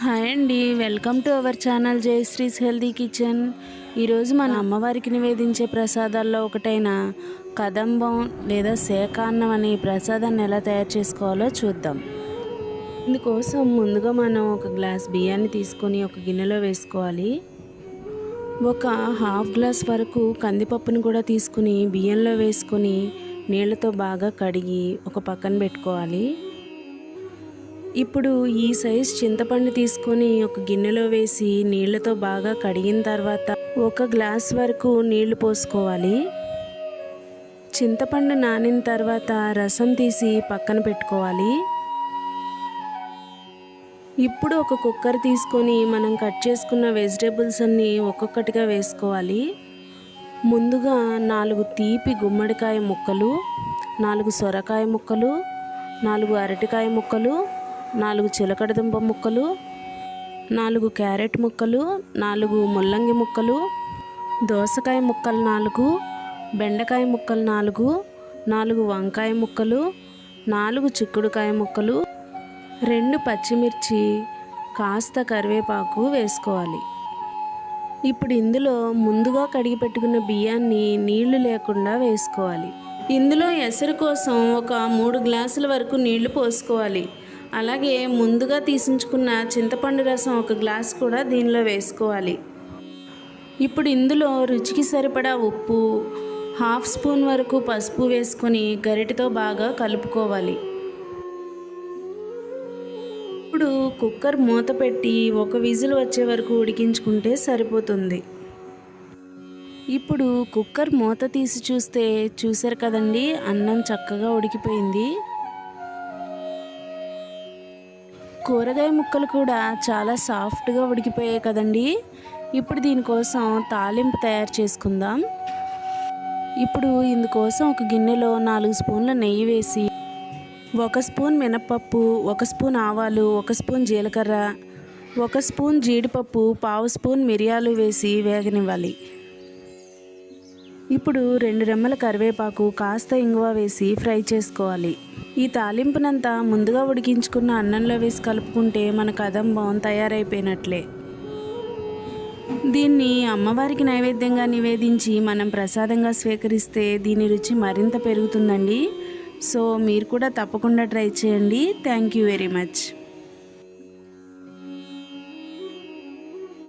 Hi అండి welcome to our channel Jayashree's healthy kitchen. ఈరోజు మన అమ్మవారికి నివేదించే ప్రసాదాల్లో ఒకటైన కదంబం లేదా సేకాన్నం అనే ఈ ప్రసాదాన్ని ఎలా తయారు చేసుకోవాలో చూద్దాం. ఇందుకోసం ముందుగా మనం ఒక గ్లాస్ బియ్యాన్ని తీసుకొని ఒక గిన్నెలో వేసుకోవాలి. ఒక హాఫ్ గ్లాస్ వరకు కందిపప్పును కూడా తీసుకుని బియ్యంలో వేసుకొని నీళ్ళతో బాగా కడిగి ఒక పక్కన పెట్టుకోవాలి. ఇప్పుడు ఈ సైజ్ చింతపండు తీసుకొని ఒక గిన్నెలో వేసి నీళ్ళతో బాగా కడిగిన తర్వాత ఒక గ్లాస్ వరకు నీళ్ళు పోసుకోవాలి. చింతపండు నానిన తర్వాత రసం తీసి పక్కన పెట్టుకోవాలి. ఇప్పుడు ఒక కుక్కర్ తీసుకొని మనం కట్ చేసుకున్న వెజిటేబుల్స్ అన్నీ ఒక్కొక్కటిగా వేసుకోవాలి. ముందుగా నాలుగు తీపి గుమ్మడికాయ ముక్కలు నాలుగు సొరకాయ ముక్కలు నాలుగు అరటికాయ ముక్కలు నాలుగు చిలకడదుంప ముక్కలు నాలుగు క్యారెట్ ముక్కలు నాలుగు ముల్లంగి ముక్కలు దోసకాయ ముక్కలు నాలుగు బెండకాయ ముక్కలు నాలుగు నాలుగు వంకాయ ముక్కలు నాలుగు చిక్కుడుకాయ ముక్కలు రెండు పచ్చిమిర్చి కాస్త కరివేపాకు వేసుకోవాలి. ఇప్పుడు ఇందులో ముందుగా కడిగి పెట్టుకున్న బియ్యాన్ని నీళ్ళు లేకుండా వేసుకోవాలి. ఇందులో ఎసరు కోసం ఒక మూడు గ్లాసుల వరకు నీళ్ళు పోసుకోవాలి. అలాగే ముందుగా తీసించుకున్న చింతపండు రసం ఒక గ్లాస్ కూడా దీనిలో వేసుకోవాలి. ఇప్పుడు ఇందులో రుచికి సరిపడా ఉప్పు హాఫ్ స్పూన్ వరకు పసుపు వేసుకొని గరిటతో బాగా కలుపుకోవాలి. ఇప్పుడు కుక్కర్ మూత పెట్టి ఒక విజిల్ వచ్చే వరకు ఉడికించుకుంటే సరిపోతుంది. ఇప్పుడు కుక్కర్ మూత తీసి చూస్తే చూసారు కదండి అన్నం చక్కగా ఉడికిపోయింది. కూరగాయ ముక్కలు కూడా చాలా సాఫ్ట్గా ఉడికిపోయాయి కదండి. ఇప్పుడు దీనికోసం తాలింపు తయారు చేసుకుందాం. ఇప్పుడు ఇందుకోసం ఒక గిన్నెలో నాలుగు స్పూన్ల నెయ్యి వేసి ఒక స్పూన్ మినప్పప్పు ఒక స్పూన్ ఆవాలు ఒక స్పూన్ జీలకర్ర ఒక స్పూన్ జీడిపప్పు పావు స్పూన్ మిరియాలు వేసి వేగనివ్వాలి. ఇప్పుడు రెండు రెమ్మల కరివేపాకు కాస్త ఇంగువ వేసి ఫ్రై చేసుకోవాలి. ఈ తాలింపునంతా ముందుగా ఉడికించుకున్న అన్నంలో వేసి కలుపుకుంటే మన కదంబం తయారైపోయినట్లే. దీన్ని అమ్మవారికి నైవేద్యంగా నివేదించి మనం ప్రసాదంగా స్వీకరిస్తే దీని రుచి మరింత పెరుగుతుందండి. సో మీరు కూడా తప్పకుండా ట్రై చేయండి. Thank you very much.